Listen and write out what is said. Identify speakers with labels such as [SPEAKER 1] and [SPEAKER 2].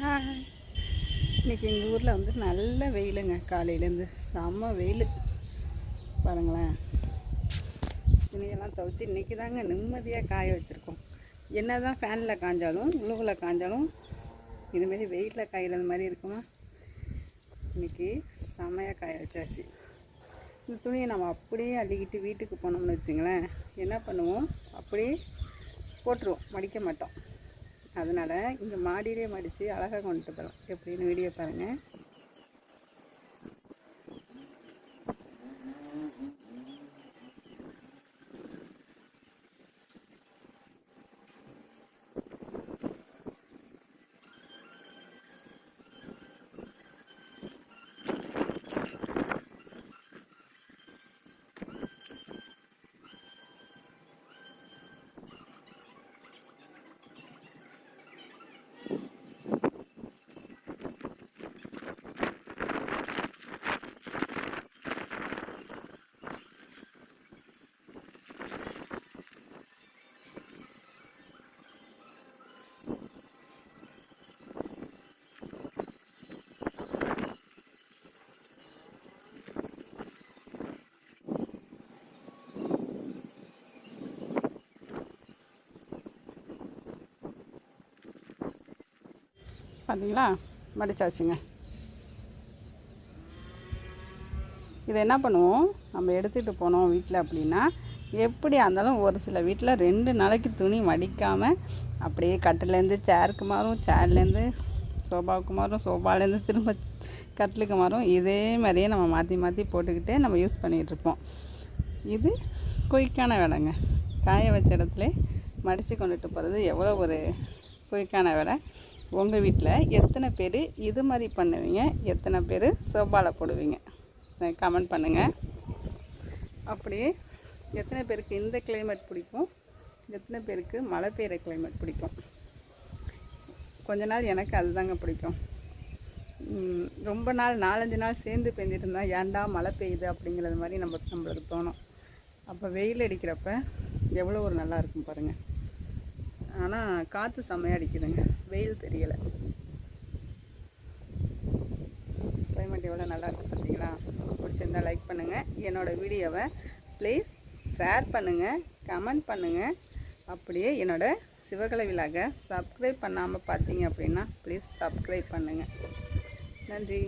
[SPEAKER 1] இன்னைக்கு இன்றைக்கி எங்கள் ஊரில் வந்து நல்ல வெயிலுங்க காலையிலேருந்து செம்ம வெயில். பாருங்களேன். துணியெல்லாம் துவைச்சி இன்றைக்கி தாங்க நிம்மதியாக காய வச்சுருக்கோம். என்ன தான் ஃபேனில் காஞ்சாலும் உழுவில் காஞ்சாலும் இதுமாரி வெயிலில் காயிறது மாதிரி இருக்குமா? இன்றைக்கி செம்மையாக காய வச்சாச்சு. இந்த துணியை நம்ம அப்படியே அள்ளிக்கிட்டு வீட்டுக்கு போனோம்னு வச்சுங்களேன். என்ன பண்ணுவோம்? அப்படியே போட்டுருவோம். மடிக்க மாட்டோம். அதனால் இங்கே மாடியிலே மடித்து அழகாக கொண்டுட்டு போகிறோம் எப்படின்னு வீடியோ பாருங்கள் பார்த்தீங்களா மடிச்சாச்சுங்க. இதை என்ன பண்ணுவோம்? நம்ம எடுத்துகிட்டு போனோம் வீட்டில் அப்படின்னா எப்படி இருந்தாலும் ஒரு சில வீட்டில் ரெண்டு நாளைக்கு துணி மடிக்காமல் அப்படியே கட்டிலேருந்து சேருக்கு மாறும் சேர்லேருந்து சோபாவுக்கு மாறும் சோபாலேருந்து திரும்ப கட்டிலுக்கு மாறும். இதே மாதிரியே நம்ம மாற்றி மாற்றி போட்டுக்கிட்டே நம்ம யூஸ் பண்ணிகிட்ருப்போம் இது குயிக்கான வேலைங்க. காய வச்ச இடத்துல மடித்து கொண்டுட்டு போகிறது எவ்வளோ ஒரு குயிக்கான வேலை. உங்கள் வீட்டில் எத்தனை பேர் இது மாதிரி பண்ணுவீங்க? எத்தனை பேர் சோபாவில் போடுவீங்க? கமெண்ட் பண்ணுங்கள் அப்படியே எத்தனை பேருக்கு இந்த கிளைமேட் பிடிக்கும்? எத்தனை பேருக்கு மழை பெய்கிற கிளைமேட் பிடிக்கும்? கொஞ்ச நாள் எனக்கு அதுதாங்க பிடிக்கும். ரொம்ப நாள் நாலஞ்சு நாள் சேர்ந்து பெஞ்சிட்டு இருந்தா ஏன்டா மழை பெய்யுது அப்படிங்கிறது மாதிரி நம்ம நம்மளுக்கு தோணும். அப்போ வெயில் அடிக்கிறப்ப எவ்வளோ ஒரு நல்லா இருக்கும் பாருங்கள் ஆனால் காற்று செம்மையாக அடிக்குதுங்க. வெயில் தெரியலை. கிளைமேட் எவ்வளோ நல்லா பார்த்தீங்களா? பிடிச்சிருந்தா லைக் பண்ணுங்கள் என்னோடய வீடியோவை ப்ளீஸ் ஷேர் பண்ணுங்கள் கமெண்ட் பண்ணுங்கள் அப்படியே என்னோடய சிவகலை விழாக சப்ஸ்கிரைப் பண்ணாமல் பார்த்தீங்க அப்படின்னா ப்ளீஸ் சப்ஸ்கிரைப் பண்ணுங்கள் நன்றி.